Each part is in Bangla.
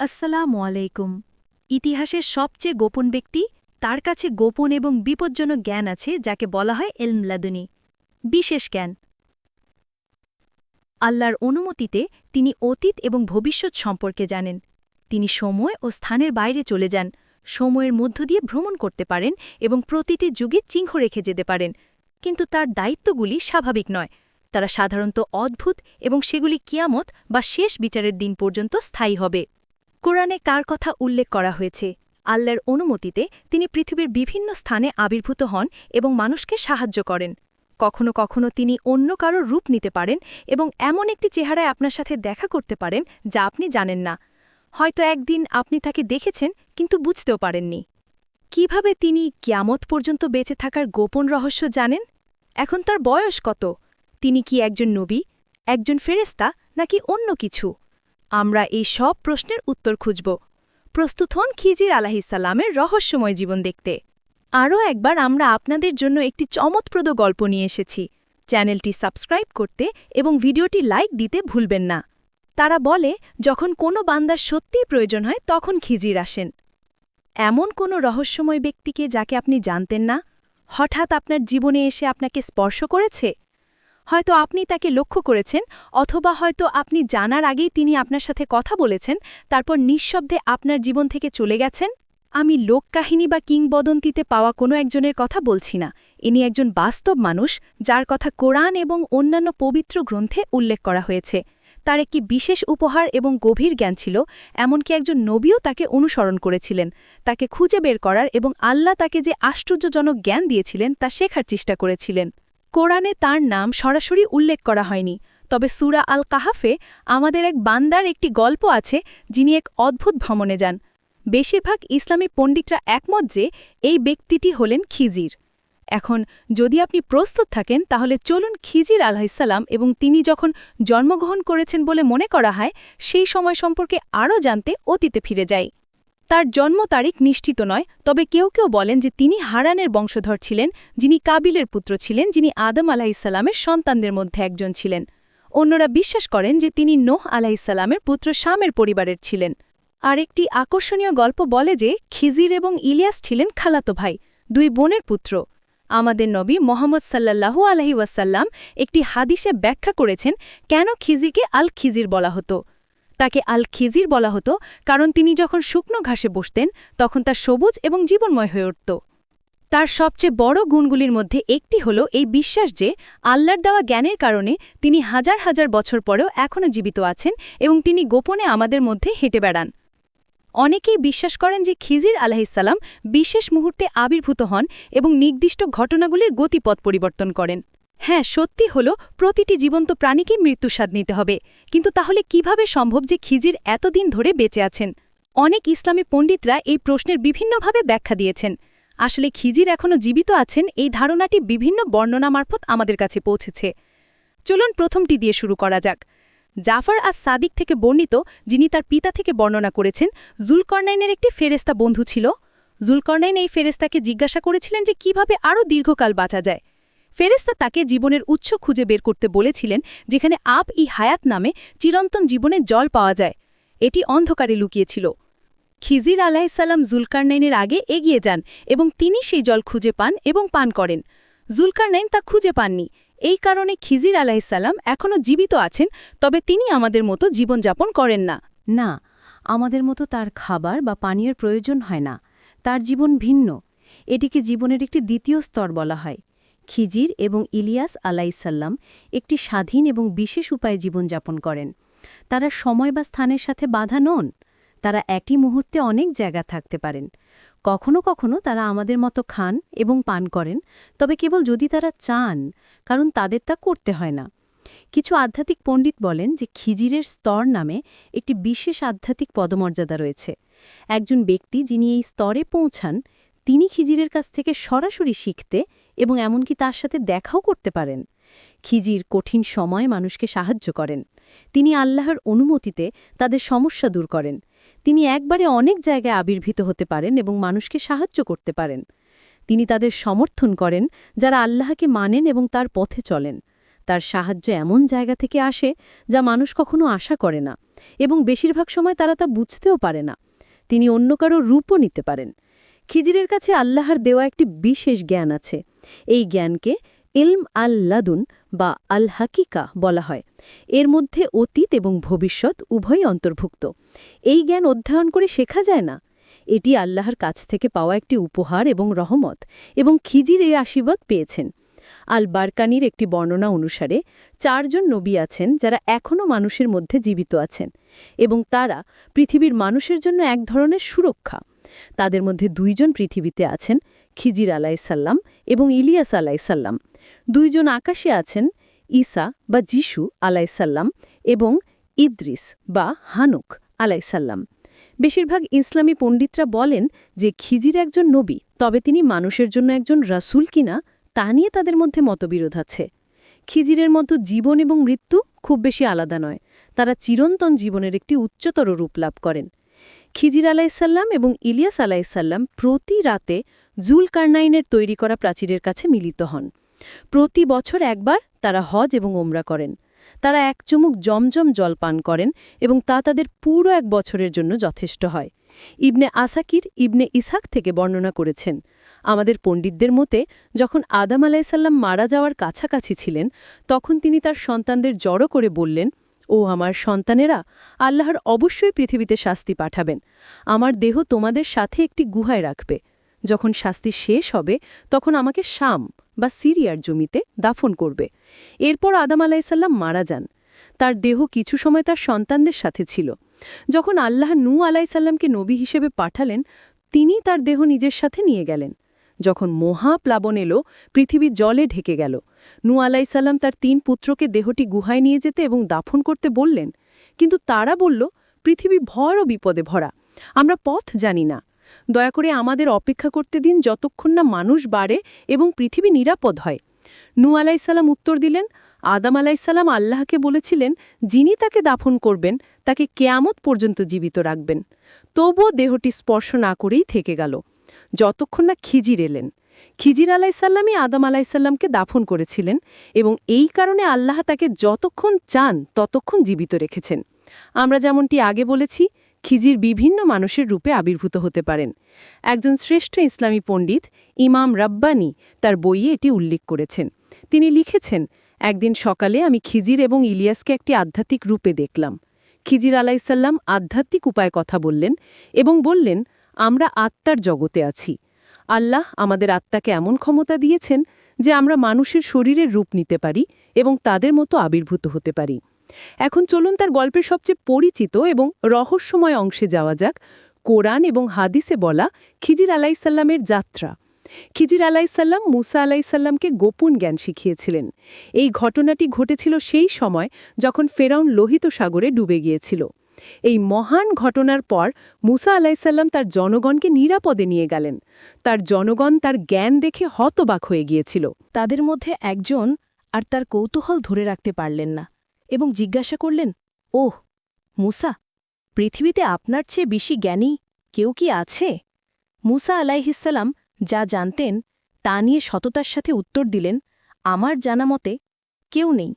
আসসালামু আলাইকুম ইতিহাসের সবচেয়ে গোপন ব্যক্তি, তার কাছে গোপন এবং বিপজ্জনক জ্ঞান আছে, যাকে বলা হয় এলমলাদুনি। বিশেষ জ্ঞান। আল্লাহর অনুমতিতে তিনি অতীত এবং ভবিষ্যৎ সম্পর্কে জানেন। তিনি সময় ও স্থানের বাইরে চলে যান, সময়ের মধ্য দিয়ে ভ্রমণ করতে পারেন এবং প্রতিটি যুগে চিহ্ন রেখে যেতে পারেন। কিন্তু তার দায়িত্বগুলি স্বাভাবিক নয়। তারা সাধারণত অদ্ভুত এবং সেগুলি কিয়ামত বা শেষ বিচারের দিন পর্যন্ত স্থায়ী হবে। কোরআনে কার কথা উল্লেখ করা হয়েছে, আল্লাহর অনুমতিতে তিনি পৃথিবীর বিভিন্ন স্থানে আবির্ভূত হন এবং মানুষকে সাহায্য করেন। কখনো কখনো তিনি অন্য কারোর রূপ নিতে পারেন এবং এমন একটি চেহারায় আপনার সাথে দেখা করতে পারেন যা আপনি জানেন না। হয়তো একদিন আপনি তাকে দেখেছেন, কিন্তু বুঝতেও পারেননি। কীভাবে তিনি কিয়ামত পর্যন্ত বেঁচে থাকার গোপন রহস্য জানেন? এখন তার বয়স কত? তিনি কি একজন নবী, একজন ফেরেস্তা নাকি অন্য কিছু? আমরা এই সব প্রশ্নের উত্তর খুঁজব। প্রস্তুত হন খিজির আলাহিসাল্লামের রহস্যময় জীবন দেখতে। আরও একবার আমরা আপনাদের জন্য একটি চমৎপ্রদ গল্প নিয়ে এসেছি। চ্যানেলটি সাবস্ক্রাইব করতে এবং ভিডিওটি লাইক দিতে ভুলবেন না। তারা বলে, যখন কোনো বান্দার সত্যিই প্রয়োজন হয়, তখন খিজির আসেন। এমন কোনো রহস্যময় ব্যক্তিকে যাকে আপনি জানতেন না? হঠাৎ আপনার জীবনে এসে আপনাকে স্পর্শ করেছে? হয়তো আপনি তাকে লক্ষ্য করেছেন, অথবা হয়তো আপনি জানার আগেই তিনি আপনার সাথে কথা বলেছেন, তারপর নিঃশব্দে আপনার জীবন থেকে চলে গেছেন? আমি লোককাহিনী বা কিংবদন্তিতে পাওয়া কোনো একজনের কথা বলছি না। ইনি একজন বাস্তব মানুষ, যার কথা কোরআন এবং অন্যান্য পবিত্র গ্রন্থে উল্লেখ করা হয়েছে। তার একটি বিশেষ উপহার এবং গভীর জ্ঞান ছিল, এমনকি একজন নবীও তাকে অনুসরণ করেছিলেন। তাকে খুঁজে বের করার এবং আল্লাহ তাকে যে আশ্চর্যজনক জ্ঞান দিয়েছিলেন তা শেখার চেষ্টা করেছিলেন। কোরআনে তার নাম সরাসরি উল্লেখ করা হয়নি, তবে সুরা আল কাহাফে আমাদের এক বান্দার একটি গল্প আছে যিনি এক অদ্ভুত ভ্রমণে যান। বেশিরভাগ ইসলামী পণ্ডিতরা একমত যে এই ব্যক্তিটি হলেন খিজির। এখন যদি আপনি প্রস্তুত থাকেন, তাহলে চলুন খিজির আলাহিসাল্লাম এবং তিনি যখন জন্মগ্রহণ করেছেন বলে মনে করা হয়, সেই সময় সম্পর্কে আরও জানতে অতীতে ফিরে যায় তার জন্ম তারিখ নিশ্চিত নয়, তবে কেউ কেউ বলেন যে তিনি হারানের বংশধর ছিলেন, যিনি কাবিলের পুত্র ছিলেন, যিনি আদম আলাহিসাল্লামের সন্তানদের মধ্যে একজন ছিলেন। অন্যরা বিশ্বাস করেন যে তিনি নোহ আলাহিসাল্লামের পুত্র শামের পরিবারের ছিলেন। আরেকটি আকর্ষণীয় গল্প বলে যে খিজির এবং ইলিয়াস ছিলেন খালাতো ভাই, দুই বোনের পুত্র। আমাদের নবী মোহাম্মদ সাল্লাল্লাহু আলহি ওয়াসাল্লাম একটি হাদিসে ব্যাখ্যা করেছেন, কেন খিজিকে আল খিজির বলা হতো। তাকে আল খিজির বলা হতো কারণ তিনি যখন শুকনো ঘাসে বসতেন, তখন তা সবুজ এবং জীবনময় হয়ে উঠত। তার সবচেয়ে বড় গুণগুলির মধ্যে একটি হল এই বিশ্বাস যে আল্লাহর দেওয়া জ্ঞানের কারণে তিনি হাজার হাজার বছর পরেও এখনও জীবিত আছেন এবং তিনি গোপনে আমাদের মধ্যে হেঁটে বেড়ান। অনেকেই বিশ্বাস করেন যে খিজির আলাহিসাল্লাম বিশেষ মুহূর্তে আবির্ভূত হন এবং নির্দিষ্ট ঘটনাগুলির গতিপথ পরিবর্তন করেন। হ্যাঁ সত্যি হল, প্রতিটি জীবন্ত প্রাণীকেই মৃত্যুস্বাদ নিতে হবে। কিন্তু তাহলে কীভাবে সম্ভব যে খিজির এতদিন ধরে বেঁচে আছেন? অনেক ইসলামী পণ্ডিতরা এই প্রশ্নের বিভিন্নভাবে ব্যাখ্যা দিয়েছেন। আসলে খিজির এখনও জীবিত আছেন এই ধারণাটি বিভিন্ন বর্ণনা মারফত আমাদের কাছে পৌঁছেছে। চলুন প্রথমটি দিয়ে শুরু করা যাক। জাফর আস সাদিক থেকে বর্ণিত, যিনি তার পিতা থেকে বর্ণনা করেছেন, জুলকর্নাইনের একটি ফেরেস্তা বন্ধু ছিল। জুলকর্নাইন এই ফেরেস্তাকে জিজ্ঞাসা করেছিলেন যে কীভাবে আরও দীর্ঘকাল বাঁচা যায়। ফেরেস্তা তাকে জীবনের উৎস খুঁজে বের করতে বলেছিলেন, যেখানে আপ ই হায়াত নামে চিরন্তন জীবনে জল পাওয়া যায়। এটি অন্ধকারে লুকিয়েছিল। খিজির আলাহিসাল্লাম জুলকারনাইনের আগে এগিয়ে যান এবং তিনি সেই জল খুঁজে পান এবং পান করেন। জুলকারনাইন তা খুঁজে পাননি। এই কারণে খিজির আলাহিসাল্লাম এখনও জীবিত আছেন, তবে তিনি আমাদের মতো জীবনযাপন করেন না। না, আমাদের মতো তার খাবার বা পানীয়ের প্রয়োজন হয় না। তার জীবন ভিন্ন। এটিকে জীবনের একটি দ্বিতীয় স্তর বলা হয়। খিজির এবং ইলিয়াস আলাইসাল্লাম একটি স্বাধীন এবং বিশেষ উপায়ে জীবনযাপন করেন। তারা সময় বা স্থানের সাথে বাধা নন। তারা একই মুহূর্তে অনেক জায়গা থাকতে পারেন। কখনো কখনো তারা আমাদের মতো খান এবং পান করেন, তবে কেবল যদি তারা চান, কারণ তাদের তা করতে হয় না। কিছু আধ্যাত্মিক পণ্ডিত বলেন যে খিজিরের স্তর নামে একটি বিশেষ আধ্যাত্মিক পদমর্যাদা রয়েছে। একজন ব্যক্তি যিনি এই স্তরে পৌঁছান, তিনি খিজিরের কাছ থেকে সরাসরি শিখতে এবং এমনকি তার সাথে দেখাও করতে পারেন। খিজির কঠিন সময় মানুষকে সাহায্য করেন। তিনি আল্লাহর অনুমতিতে তাদের সমস্যা দূর করেন। তিনি একবারে অনেক জায়গায় আবির্ভূত হতে পারেন এবং মানুষকে সাহায্য করতে পারেন। তিনি তাদের সমর্থন করেন, যারা আল্লাহকে মানেন এবং তার পথে চলেন। তার সাহায্য এমন জায়গা থেকে আসে, যা মানুষ কখনো আশা করে না এবং বেশিরভাগ সময় তারা তা বুঝতেও পারে না। তিনি অন্য কারও রূপও নিতে পারেন। খিজিরের কাছে আল্লাহর দেওয়া একটি বিশেষ জ্ঞান আছে। এই জ্ঞানকে ইলম আল লাদুন বা আল হাকিকা বলা হয়। এর মধ্যে অতীত এবং ভবিষ্যৎ উভয়ই অন্তর্ভুক্ত। এই জ্ঞান অধ্যয়ন করে শেখা যায় না? এটি আল্লাহর কাছ থেকে পাওয়া একটি উপহার এবং রহমত এবং খিজির এই আশীর্বাদ পেয়েছেন। আল বারকানির একটি বর্ণনা অনুসারে, চারজন নবী আছেন যারা এখনও মানুষের মধ্যে জীবিত আছেন এবং তারা পৃথিবীর মানুষের জন্য এক ধরনের সুরক্ষা। তাদের মধ্যে দুইজন পৃথিবীতে আছেন খিজির আলাইসাল্লাম এবং ইলিয়াস আলাইসাল্লাম দুইজন আকাশে আছেন, ঈসা বা যিশু আলাইসাল্লাম এবং ইদ্রিস বা হানুক আলাইসাল্লাম বেশিরভাগ ইসলামী পণ্ডিতরা বলেন যে খিজির একজন নবী, তবে তিনি মানুষের জন্য একজন রাসূল কিনা তা নিয়ে তাদের মধ্যে মতবিরোধ আছে। খিজিরের মতো জীবন এবং মৃত্যু খুব বেশি আলাদা নয়, তারা চিরন্তন জীবনের একটি উচ্চতর রূপ লাভ করেন। খিজির আলাইসাল্লাম এবং ইলিয়াস আলাইসাল্লাম প্রতি রাতে জুল কার্নাইনের তৈরি করা প্রাচীরের কাছে মিলিত হন। প্রতি বছর একবার তারা হজ এবং ওমরা করেন। তারা এক চুমুক জমজম জল পান করেন এবং তা তাদের পুরো এক বছরের জন্য যথেষ্ট হয়। ইবনে আসাকির ইবনে ইসাক থেকে বর্ণনা করেছেন, আমাদের পণ্ডিতদের মতে, যখন আদাম আলাইসাল্লাম মারা যাওয়ার কাছাকাছি ছিলেন, তখন তিনি তার সন্তানদের জড়ো করে বললেন, ও আমার সন্তানেরা, আল্লাহর অবশ্যই পৃথিবীতে শাস্তি পাঠাবেন। আমার দেহ তোমাদের সাথে একটি গুহায় রাখবে। যখন শাস্তি শেষ হবে, তখন আমাকে শাম বা সিরিয়ার জমিতে দাফন করবে। এরপর আদাম আলাইসাল্লাম মারা যান। তার দেহ কিছু সময় তার সন্তানদের সাথে ছিল। যখন আল্লাহ নু আলাইসাল্লামকে নবী হিসেবে পাঠালেন, তিনি তার দেহ নিজের সাথে নিয়ে গেলেন। যখন মহাপ্লাবন এলো, পৃথিবী জলে ঢেকে গেল। নু আলাইসাল্লাম তার তিন পুত্রকে দেহটি গুহায় নিয়ে যেতে এবং দাফন করতে বললেন। কিন্তু তারা বলল, পৃথিবী ভর ও বিপদে ভরা। আমরা পথ জানি না। দয়া করে আমাদের অপেক্ষা করতে দিন যতক্ষণ না মানুষ বাড়ে এবং পৃথিবী নিরাপদ হয়। নূ আলাইসাল্লাম উত্তর দিলেন, আদাম আলাইসাল্লাম আল্লাহকে বলেছিলেন, যিনি তাকে দাফন করবেন, তাকে কেয়ামত পর্যন্ত জীবিত রাখবেন। তবুও দেহটি স্পর্শ না করেই থেকে গেল। যতক্ষণ না খিজির এলেন। খিজির আলাইসাল্লামই আদম আলাইসাল্লামকে দাফন করেছিলেন এবং এই কারণে আল্লাহ তাকে যতক্ষণ চান ততক্ষণ জীবিত রেখেছেন। আমরা যেমনটি আগে বলেছি খিজির বিভিন্ন মানুষের রূপে আবির্ভূত হতে পারেন। একজন শ্রেষ্ঠ ইসলামী পণ্ডিত ইমাম রাব্বানি তার বইয়ে এটি উল্লেখ করেছেন। তিনি লিখেছেন, একদিন সকালে আমি খিজির এবং ইলিয়াসকে একটি আধ্যাত্মিক রূপে দেখলাম। খিজির আলাইসাল্লাম আধ্যাত্মিক উপায় কথা বললেন এবং বললেন, আমরা আত্মার জগতে আছি। আল্লাহ আমাদের আত্মাকে এমন ক্ষমতা দিয়েছেন যে আমরা মানুষের শরীরের রূপ নিতে পারি এবং তাদের মতো আবির্ভূত হতে পারি। এখন চলুন তার গল্পের সবচেয়ে পরিচিত এবং রহস্যময় অংশে যাওয়া যাক। কোরআন এবং হাদিসে বলা খিজির আলাইসাল্লামের যাত্রা। খিজির আলাইসাল্লাম মুসা আলাইসাল্লামকে গোপন জ্ঞান শিখিয়েছিলেন। এই ঘটনাটি ঘটেছিল সেই সময় যখন ফেরাউন লোহিত সাগরে ডুবে গিয়েছিল। এই মহান ঘটনার পর মুসা আলাইসাল্লাম তার জনগণকে নিরাপদে নিয়ে গেলেন। তার জনগণ তার জ্ঞান দেখে হতবাক হয়ে গিয়েছিল। তাদের মধ্যে একজন আর তার কৌতূহল ধরে রাখতে পারলেন না। এবং জিজ্ঞাসা করলেন, ওহ, মুসা, পৃথিবীতে আপনার চেয়ে বেশি জ্ঞানী কেউ কি আছে? মুসা আলাইহিসাল্লাম যা জানতেন, তা নিয়ে সততার সাথে উত্তর দিলেন, আমার জানা মতে কেউ নেই।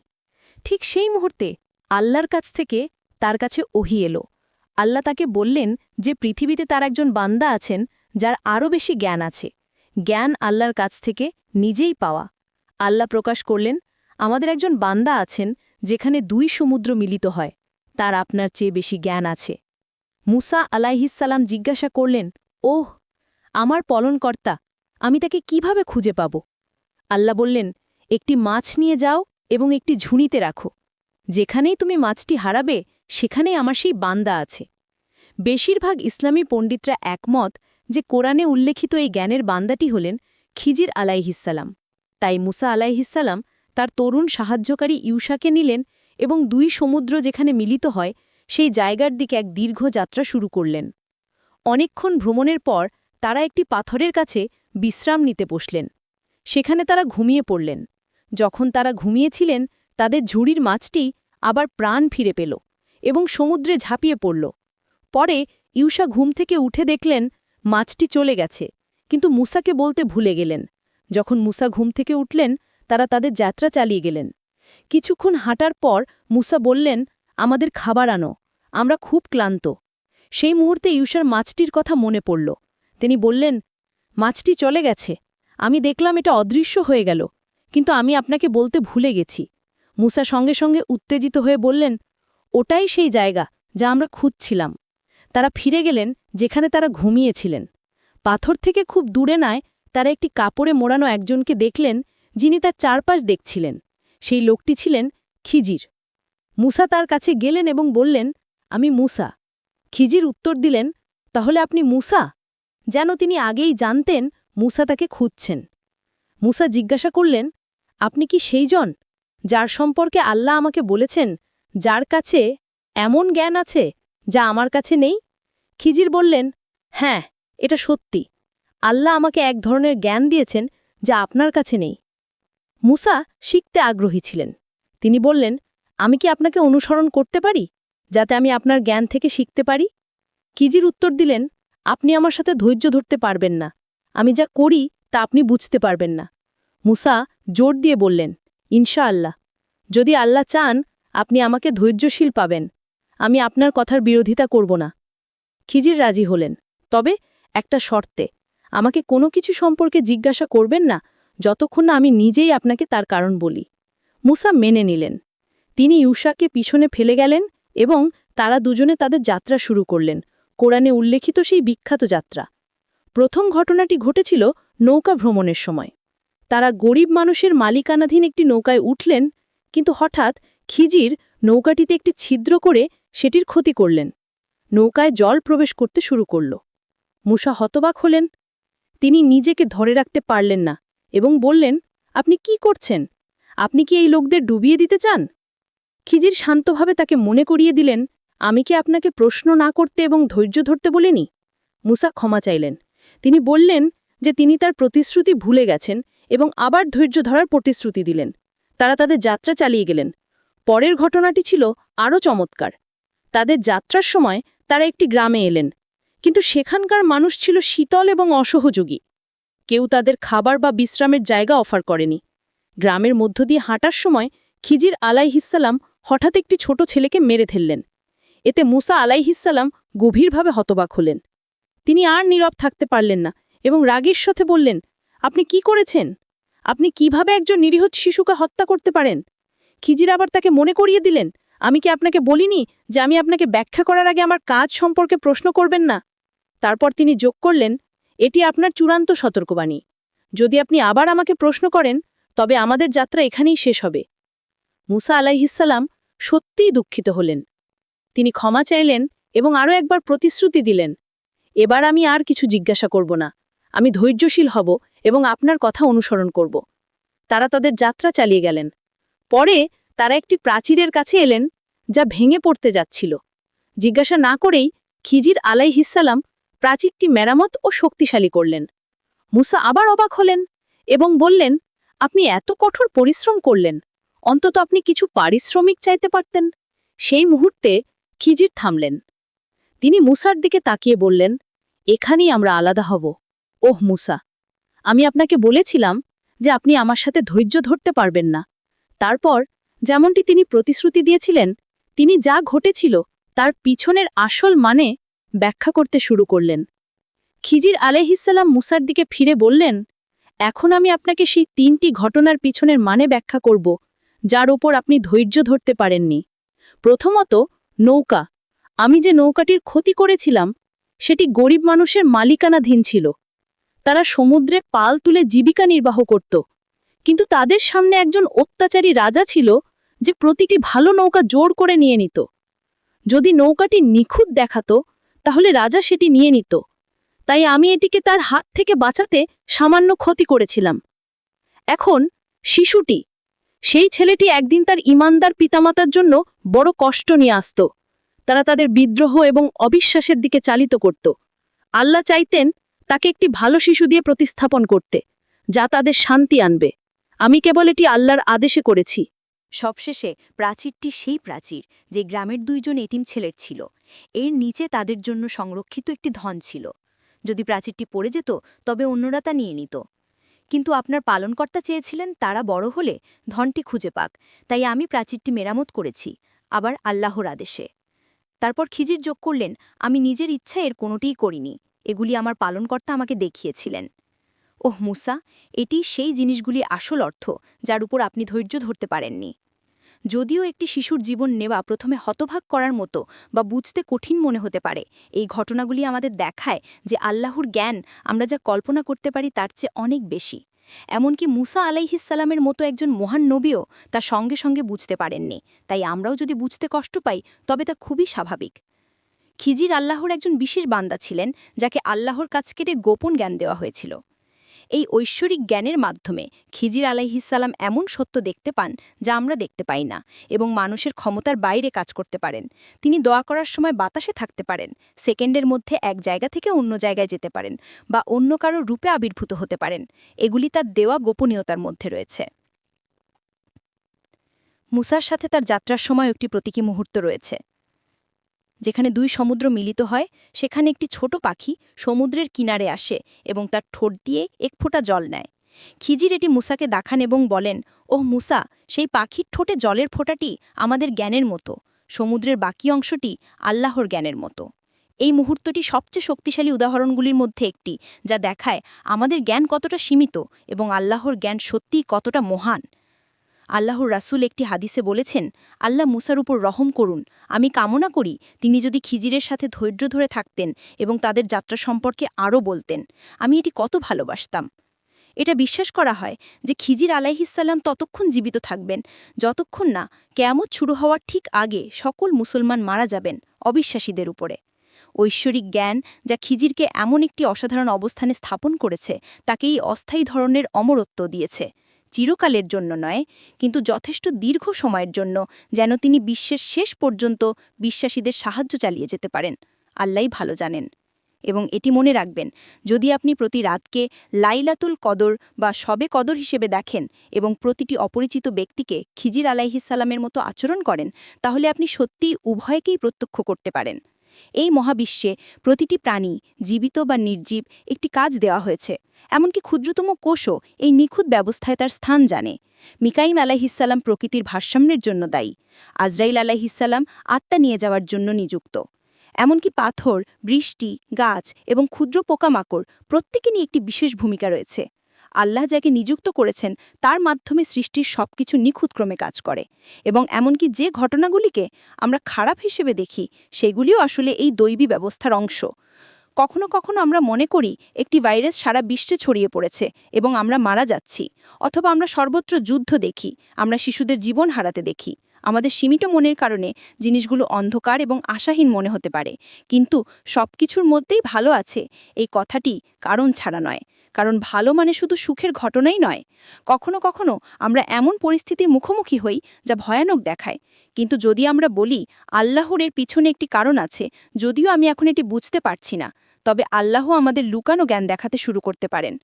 ঠিক সেই মুহূর্তে আল্লাহর কাছ থেকে তার কাছে ওহি এলো। আল্লাহ তাকে বললেন যে, পৃথিবীতে তার একজন বান্দা আছেন যার আরও বেশি জ্ঞান আছে। জ্ঞান আল্লাহর কাছ থেকে নিজেই পাওয়া। আল্লাহ প্রকাশ করলেন, আমাদের একজন বান্দা আছেন যেখানে দুই সমুদ্র মিলিত হয়, তার আপনার চেয়ে বেশি জ্ঞান আছে। মুসা আলাইহিসাল্লাম জিজ্ঞাসা করলেন, ওহ, আমার পলনকর্তা, আমি তাকে কীভাবে খুঁজে পাব? আল্লাহ বললেন, একটি মাছ নিয়ে যাও এবং একটি ঝুড়িতে রাখো। যেখানেই তুমি মাছটি হারাবে, সেখানেই আমার সেই বান্দা আছে। বেশিরভাগ ইসলামী পণ্ডিতরা একমত যে কোরআনে উল্লেখিত এই জ্ঞানের বান্দাটি হলেন খিজির আলাইহিসাল্লাম তাই মুসা আলাইহিসাল্লাম তার তরুণ সাহায্যকারী ইউসাকে নিলেন এবং দুই সমুদ্র যেখানে মিলিত হয়, সেই জায়গার দিকে এক দীর্ঘ যাত্রা শুরু করলেন। অনেকক্ষণ ভ্রমণের পর তারা একটি পাথরের কাছে বিশ্রাম নিতে বসলেন। সেখানে তারা ঘুমিয়ে পড়লেন। যখন তারা ঘুমিয়েছিলেন, তাদের ঝুড়ির মাছটি আবার প্রাণ ফিরে পেল এবং সমুদ্রে ঝাঁপিয়ে পড়ল। পরে ইউসা ঘুম থেকে উঠে দেখলেন, মাছটি চলে গেছে। কিন্তু মুসাকে বলতে ভুলে গেলেন। যখন মুসা ঘুম থেকে উঠলেন তারা তাদের যাত্রা চালিয়ে গেলেন। কিছুক্ষণ হাঁটার পর মুসা বললেন, আমাদের খাবার আনো, আমরা খুব ক্লান্ত। সেই মুহূর্তে ইউসার মাছটির কথা মনে পড়ল। তিনি বললেন, মাছটি চলে গেছে। আমি দেখলাম এটা অদৃশ্য হয়ে গেল, কিন্তু আমি আপনাকে বলতে ভুলে গেছি। মুসা সঙ্গে সঙ্গে উত্তেজিত হয়ে বললেন, ওটাই সেই জায়গা যা আমরা খুঁজছিলাম। তারা ফিরে গেলেন, যেখানে তারা ঘুমিয়েছিলেন। পাথর থেকে খুব দূরে নয়, তারা একটি কাপড়ে মোড়ানো একজনকে দেখলেন যিনি তার চারপাশ দেখছিলেন। সেই লোকটি ছিলেন খিজির। মুসা তার কাছে গেলেন এবং বললেন, আমি মুসা। খিজির উত্তর দিলেন, তাহলে আপনি মুসা? যেন তিনি আগেই জানতেন মুসা তাকে খুঁজছেন। মুসা জিজ্ঞাসা করলেন, আপনি কি সেই জন যার সম্পর্কে আল্লাহ আমাকে বলেছেন, যার কাছে এমন জ্ঞান আছে যা আমার কাছে নেই? খিজির বললেন হ্যাঁ এটা সত্যি। আল্লাহ আমাকে এক ধরনের জ্ঞান দিয়েছেন যা আপনার কাছে নেই। মুসা শিখতে আগ্রহী ছিলেন। তিনি বললেন, আমি কি আপনাকে অনুসরণ করতে পারি, যাতে আমি আপনার জ্ঞান থেকে শিখতে পারি? কিজির উত্তর দিলেন, আপনি আমার সাথে ধৈর্য ধরতে পারবেন না। আমি যা করি, তা আপনি বুঝতে পারবেন না। মুসা জোর দিয়ে বললেন ইনশা আল্লাহ যদি আল্লাহ চান, আপনি আমাকে ধৈর্যশীল পাবেন। আমি আপনার কথার বিরোধিতা করব না। খিজির রাজি হলেন, তবে একটা শর্তে, আমাকে কোনো কিছু সম্পর্কে জিজ্ঞাসা করবেন না যতক্ষণ না আমি নিজেই আপনাকে তার কারণ বলি। মুসা মেনে নিলেন। তিনি ইউসাকে পিছনে ফেলে গেলেন এবং তারা দুজনে তাদের যাত্রা শুরু করলেন। কোরআনে উল্লেখিত সেই বিখ্যাত যাত্রা। প্রথম ঘটনাটি ঘটেছিল নৌকা ভ্রমণের সময়। তারা গরিব মানুষের মালিকানাধীন একটি নৌকায় উঠলেন, কিন্তু হঠাৎ খিজির নৌকাটিতে একটি ছিদ্র করে সেটির ক্ষতি করলেন। নৌকায় জল প্রবেশ করতে শুরু করল। মুসা হতবাক হলেন। তিনি নিজেকে ধরে রাখতে পারলেন না। এবং বললেন, আপনি কি করছেন? আপনি কি এই লোকদের ডুবিয়ে দিতে চান? খিজির শান্তভাবে তাকে মনে করিয়ে দিলেন, আমি কি আপনাকে প্রশ্ন না করতে এবং ধৈর্য ধরতে বলিনি? মুসা ক্ষমা চাইলেন। তিনি বললেন যে তিনি তার প্রতিশ্রুতি ভুলে গেছেন এবং আবার ধৈর্য ধরার প্রতিশ্রুতি দিলেন। তারা তাদের যাত্রা চালিয়ে গেলেন। পরের ঘটনাটি ছিল আরও চমৎকার। তাদের যাত্রার সময় তারা একটি গ্রামে এলেন। কিন্তু সেখানকার মানুষ ছিল শীতল এবং অসহযোগী। কেউ তাদের খাবার বা বিশ্রামের জায়গা অফার করেনি। গ্রামের মধ্য দিয়ে হাঁটার সময় খিজির আলাইহিসাল্লাম হঠাৎ একটি ছোট ছেলেকে মেরে ফেললেন। এতে মুসা আলাইহিসাল্লাম গভীরভাবে হতবাক হলেন। তিনি আর নীরব থাকতে পারলেন না এবং রাগের সাথে বললেন, আপনি কি করেছেন? আপনি কীভাবে একজন নিরীহ শিশুকে হত্যা করতে পারেন? খিজির আবার তাকে মনে করিয়ে দিলেন, আমি কি আপনাকে বলিনি যে আমি আপনাকে ব্যাখ্যা করার আগে আমার কাজ সম্পর্কে প্রশ্ন করবেন না? তারপর তিনি যোগ করলেন এটি আপনার চূড়ান্ত সতর্কবাণী। যদি আপনি আবার আমাকে প্রশ্ন করেন, তবে আমাদের যাত্রা এখানেই শেষ হবে। মুসা আলাইহিসাল্লাম সত্যিই দুঃখিত হলেন। তিনি ক্ষমা চাইলেন এবং আরও একবার প্রতিশ্রুতি দিলেন, এবার আমি আর কিছু জিজ্ঞাসা করব না। আমি ধৈর্যশীল হব এবং আপনার কথা অনুসরণ করব। তারা তাদের যাত্রা চালিয়ে গেলেন। পরে তারা একটি প্রাচীরের কাছে এলেন, যা ভেঙে পড়তে যাচ্ছিল। জিজ্ঞাসা না করেই খিজির আলাইহিসাল্লাম প্রাচীরটি মেরামত ও শক্তিশালী করলেন। মুসা আবার অবাক হলেন এবং বললেন, আপনি এত কঠোর পরিশ্রম করলেন, অন্তত আপনি কিছু পারিশ্রমিক চাইতে পারতেন। সেই মুহূর্তে খিজির থামলেন। তিনি মুসার দিকে তাকিয়ে বললেন, এখানেই আমরা আলাদা হব। ওহ, মুসা, আমি আপনাকে বলেছিলাম যে আপনি আমার সাথে ধৈর্য ধরতে পারবেন না। তারপর যেমনটি তিনি প্রতিশ্রুতি দিয়েছিলেন, তিনি যা ঘটেছিল তার পিছনের আসল মানে ব্যাখ্যা করতে শুরু করলেন। খিজির আলাইহিসাল্লাম মুসার দিকে ফিরে বললেন, এখন আমি আপনাকে সেই তিনটি ঘটনার পিছনের মানে ব্যাখ্যা করব, যার ওপর আপনি ধৈর্য ধরতে পারেননি। প্রথমত, নৌকা। আমি যে নৌকাটির ক্ষতি করেছিলাম, সেটি গরিব মানুষের মালিকানাধীন ছিল। তারা সমুদ্রে পাল তুলে জীবিকা নির্বাহ করত। কিন্তু তাদের সামনে একজন অত্যাচারী রাজা ছিল, যে প্রতিটি ভালো নৌকা জোর করে নিয়ে নিত। যদি নৌকাটি নিখুঁত দেখাতো তাহলে রাজা সেটি নিয়ে নিত। তাই আমি এটিকে তার হাত থেকে বাঁচাতে সামান্য ক্ষতি করেছিলাম। এখন শিশুটি, সেই ছেলেটি একদিন তার ইমানদার পিতামাতার জন্য বড় কষ্ট নিয়ে আসত। তারা তাদের বিদ্রোহ এবং অবিশ্বাসের দিকে চালিত করত। আল্লাহ চাইতেন তাকে একটি ভালো শিশু দিয়ে প্রতিস্থাপন করতে, যা তাদের শান্তি আনবে। আমি কেবল এটি আল্লাহর আদেশে করেছি। সবশেষে প্রাচীরটি সেই প্রাচীর যে গ্রামের দুইজন এতিম ছেলের ছিল। এর নিচে তাদের জন্য সংরক্ষিত একটি ধন ছিল। যদি প্রাচীরটি পড়ে যেত, তবে অন্যরা তা নিয়ে নিত। কিন্তু আপনার পালনকর্তা চেয়েছিলেন তারা বড় হলে ধনটি খুঁজে পাক, তাই আমি প্রাচীরটি মেরামত করেছি, আবার আল্লাহর আদেশে। তারপর খিজির যোগ করলেন, আমি নিজের ইচ্ছা এর কোনোটিই করিনি, এগুলি আমার পালনকর্তা আমাকে দেখিয়েছিলেন। ওহ, মুসা, এটি সেই জিনিসগুলি আসল অর্থ, যার উপর আপনি ধৈর্য ধরতে পারেননি। যদিও একটি শিশুর জীবন নেওয়া প্রথমে হতভাগ করার মতো বা বুঝতে কঠিন মনে হতে পারে, এই ঘটনাগুলি আমাদের দেখায় যে আল্লাহর জ্ঞান আমরা যা কল্পনা করতে পারি তার চেয়ে অনেক বেশি। এমনকি মুসা আলাইহিসাল্লামের মতো একজন মহান নবীও তা সঙ্গে সঙ্গে বুঝতে পারেননি, তাই আমরাও যদি বুঝতে কষ্ট পাই, তবে তা খুবই স্বাভাবিক। খিজির আল্লাহর একজন বিশেষ বান্দা ছিলেন, যাকে আল্লাহর কাছ কেটে গোপন জ্ঞান দেওয়া হয়েছিল। এই ঐশ্বরিক জ্ঞানের মাধ্যমে খিজির আলাইহিসাল্লাম এমন সত্য দেখতে পান যা আমরা দেখতে পাই না এবং মানুষের ক্ষমতার বাইরে কাজ করতে পারেন। তিনি দোয়া করার সময় বাতাসে থাকতে পারেন, সেকেন্ডের মধ্যে এক জায়গা থেকে অন্য জায়গায় যেতে পারেন বা অন্য কারও রূপে আবির্ভূত হতে পারেন। এগুলি তার দেওয়া গোপনীয়তার মধ্যে রয়েছে। মুসার সাথে তার যাত্রার সময় একটি প্রতীকী মুহূর্ত রয়েছে। যেখানে দুই সমুদ্র মিলিত হয়, সেখানে একটি ছোট পাখি সমুদ্রের কিনারে আসে এবং তার ঠোঁট দিয়ে এক ফোঁটা জল নেয়। খিজির এটি মুসাকে দেখান এবং বলেন, ওহ মুসা, সেই পাখির ঠোঁটে জলের ফোঁটাটি আমাদের জ্ঞানের মতো। সমুদ্রের বাকি অংশটি আল্লাহর জ্ঞানের মতো। এই মুহূর্তটি সবচেয়ে শক্তিশালী উদাহরণগুলির মধ্যে একটি, যা দেখায় আমাদের জ্ঞান কতটা সীমিত এবং আল্লাহর জ্ঞান সত্যিই কতটা মহান। আল্লাহর রাসূল একটি হাদিসে বলেছেন, আল্লাহ মুসার উপর রহম করুন। আমি কামনা করি, তিনি যদি খিজিরের সাথে ধৈর্য ধরে থাকতেন এবং তাদের যাত্রা সম্পর্কে আরও বলতেন। আমি এটি কত ভালোবাসতাম। এটা বিশ্বাস করা হয় যে খিজির আলাইহিসাল্লাম ততক্ষণ জীবিত থাকবেন। যতক্ষণ না কেয়ামত শুরু হওয়ার ঠিক আগে সকল মুসলমান মারা যাবেন অবিশ্বাসীদের উপরে। ঐশ্বরিক জ্ঞান যা খিজিরকে এমন একটি অসাধারণ অবস্থানে স্থাপন করেছে তাকে এই অস্থায়ী ধরনের অমরত্ব দিয়েছে। চিরকালের জন্য নয়, কিন্তু যথেষ্ট দীর্ঘ সময়ের জন্য যেন তিনি বিশ্বের শেষ পর্যন্ত বিশ্বাসীদের সাহায্য চালিয়ে যেতে পারেন। আল্লাহ ভালো জানেন। এবং এটি মনে রাখবেন, যদি আপনি প্রতি রাতকে লাইলাতুল কদর বা সবে কদর হিসেবে দেখেন এবং প্রতিটি অপরিচিত ব্যক্তিকে খিজির আলাইহিসাল্লামের মতো আচরণ করেন, তাহলে আপনি সত্যিই উভয়কেই প্রত্যক্ষ করতে পারেন। এই মহাবিশ্বে প্রতিটি প্রাণী জীবিত বা নির্জীব একটি কাজ দেওয়া হয়েছে। এমনকি ক্ষুদ্রতম কোষও এই নিখুঁত ব্যবস্থায় তার স্থান জানে। মিকাইম আলাইহিসাল্লাম প্রকৃতির ভারসাম্যের জন্য দায়ী। আজরাইল আলাইহিসাল্লাম আত্মা নিয়ে যাওয়ার জন্য নিযুক্ত। এমনকি পাথর, বৃষ্টি, গাছ এবং ক্ষুদ্র পোকামাকড় প্রত্যেকে নিয়ে একটি বিশেষ ভূমিকা রয়েছে। আল্লাহ যাকে নিযুক্ত করেছেন, তার মাধ্যমে সৃষ্টির সবকিছু নিখুঁতক্রমে কাজ করে। এবং এমনকি যে ঘটনাগুলিকে আমরা খারাপ হিসেবে দেখি, সেগুলিও আসলে এই দৈবী ব্যবস্থার অংশ। কখনো কখনো আমরা মনে করি, একটি ভাইরাস সারা বিশ্বে ছড়িয়ে পড়েছে এবং আমরা মারা যাচ্ছি, অথবা আমরা সর্বত্র যুদ্ধ দেখি, আমরা শিশুদের জীবন হারাতে দেখি। আমাদের সীমিত মনের কারণে জিনিসগুলো অন্ধকার এবং আশাহীন মনে হতে পারে। কিন্তু সবকিছুর মধ্যেই ভালো আছে, এই কথাটি কারণ ছাড়া নয়। কারণ ভালো মানে শুধু সুখের ঘটনাই নয়। কখনো কখনো আমরা এমন পরিস্থিতির মুখোমুখি হই যা ভয়ানক দেখায়। কিন্তু যদি আমরা বলি, আল্লাহর এর পিছনে একটি কারণ আছে, যদিও আমি এখন এটি বুঝতে পারছি না, তবে আল্লাহ আমাদের লুকানো জ্ঞান দেখাতে শুরু করতে পারেন।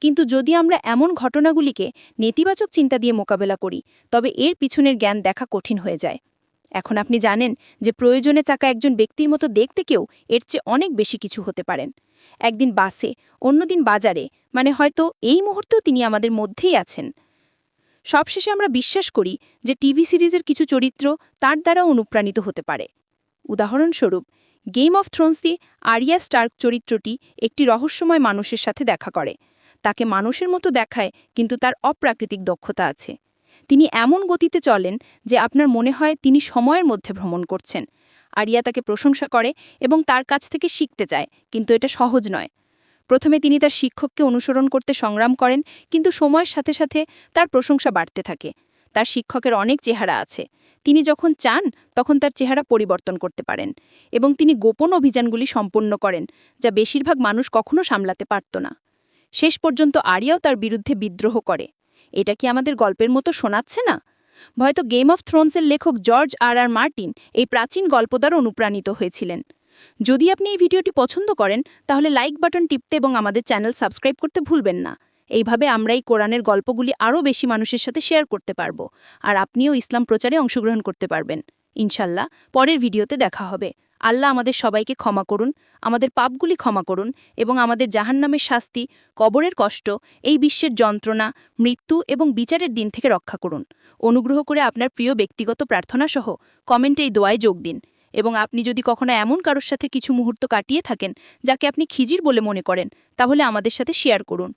কিন্তু যদি আমরা এমন ঘটনাগুলিকে নেতিবাচক চিন্তা দিয়ে মোকাবেলা করি, তবে এর পিছনের জ্ঞান দেখা কঠিন হয়ে যায়। এখন আপনি জানেন যে প্রয়োজনে চাকা একজন ব্যক্তির মতো দেখতে কেউ এর চেয়ে অনেক বেশি কিছু হতে পারেন। একদিন বাসে, অন্যদিন বাজারে মানে হয়তো এই মুহূর্তেও তিনি আমাদের মধ্যেই আছেন। সবশেষে আমরা বিশ্বাস করি যে টিভি সিরিজের কিছু চরিত্র তার দ্বারা অনুপ্রাণিত হতে পারে। উদাহরণস্বরূপ গেম অফ থ্রোনসে আরিয়া স্টার্ক চরিত্রটি একটি রহস্যময় মানুষের সাথে দেখা করে। তাকে মানুষের মতো দেখায়, কিন্তু তার অপ্রাকৃতিক দক্ষতা আছে। তিনি এমন গতিতে চলেন যে আপনার মনে হয় তিনি সময়ের মধ্যে ভ্রমণ করছেন। আরিয়া তাকে প্রশংসা করে এবং তার কাছ থেকে শিখতে চায় কিন্তু এটা সহজ নয়। প্রথমে তিনি তার শিক্ষককে অনুসরণ করতে সংগ্রাম করেন, কিন্তু সময়ের সাথে সাথে তার প্রশংসা বাড়তে থাকে। তার শিক্ষকের অনেক চেহারা আছে। তিনি যখন চান, তখন তার চেহারা পরিবর্তন করতে পারেন এবং তিনি গোপন অভিযানগুলি সম্পন্ন করেন, যা বেশিরভাগ মানুষ কখনো সামলাতে পারত না। শেষ পর্যন্ত আরিয়াও তার বিরুদ্ধে বিদ্রোহ করে। এটা কি আমাদের গল্পের মতো শোনাচ্ছে না? হয়তো গেম অফ থ্রোনসের লেখক জর্জ আর আর মার্টিন এই প্রাচীন গল্প দ্বারা অনুপ্রাণিত হয়েছিলেন। যদি আপনি এই ভিডিওটি পছন্দ করেন, তাহলে লাইক বাটন টিপতে এবং আমাদের চ্যানেল সাবস্ক্রাইব করতে ভুলবেন না। এইভাবে আমরা এই কোরআনের গল্পগুলি আরও বেশি মানুষের সাথে শেয়ার করতে পারব। আর আপনিও ইসলাম প্রচারে অংশগ্রহণ করতে পারবেন। ইনশাল্লাহ, পরের ভিডিওতে দেখা হবে। আল্লাহ আমাদের সবাইকে ক্ষমা করুন, আমাদের পাপগুলি ক্ষমা করুন এবং আমাদের জাহান্নামের শাস্তি, কবরের কষ্ট, এই বিশ্বের যন্ত্রণা, মৃত্যু এবং বিচারের দিন থেকে রক্ষা করুন। অনুগ্রহ করে আপনার প্রিয় ব্যক্তিগত প্রার্থনা সহ কমেন্টে এই দোয়ায় যোগ দিন এবং আপনি যদি কখনো এমন কারোর সাথে কিছু মুহূর্ত কাটিয়ে থাকেন যাকে আপনি খিজির বলে মনে করেন, তাহলে আমাদের সাথে শেয়ার করুন।